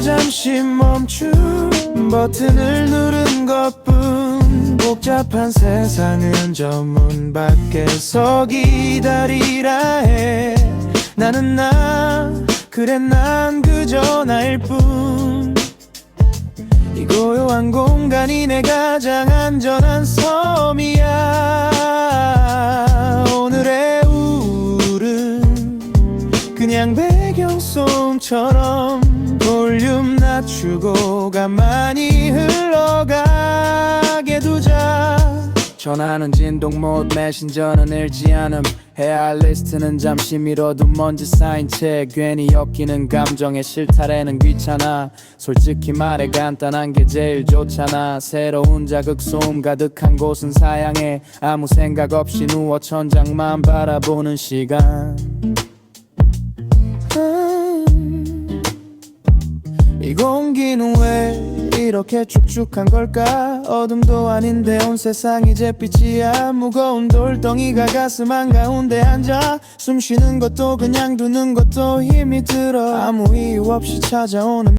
잠시 멈춘 버튼을 누른 것뿐 복잡한 세상은 저 문 밖에서 기다리라 해. 나는 나 그래 난 그저 나일 뿐. 이 고요한 공간이 내 가장 안전한 섬 그냥 배경송처럼 볼륨 낮추고 가만히 흘러가게 두자. 전화는 진동 모드 메신저는 읽지 않음. 해야 할 리스트는 잠시 미뤄둔 먼지 쌓인 채 괜히 엮이는 감정에 실타래는 귀찮아. 솔직히 말해 간단한 게 제일 좋잖아. 새로운 자극 소음 가득한 곳은 사양해. 아무 생각 없이 누워 천장만 바라보는 시간 이 공기는 왜 이렇게 축축한 걸까? 어둠도 아닌데 온 세상 이제 빛이야 무거운 돌덩이가 가슴 한가운데 앉아 숨 쉬는 것도 그냥 두는 것도 힘이 들어 아무 이유 없이 찾아오는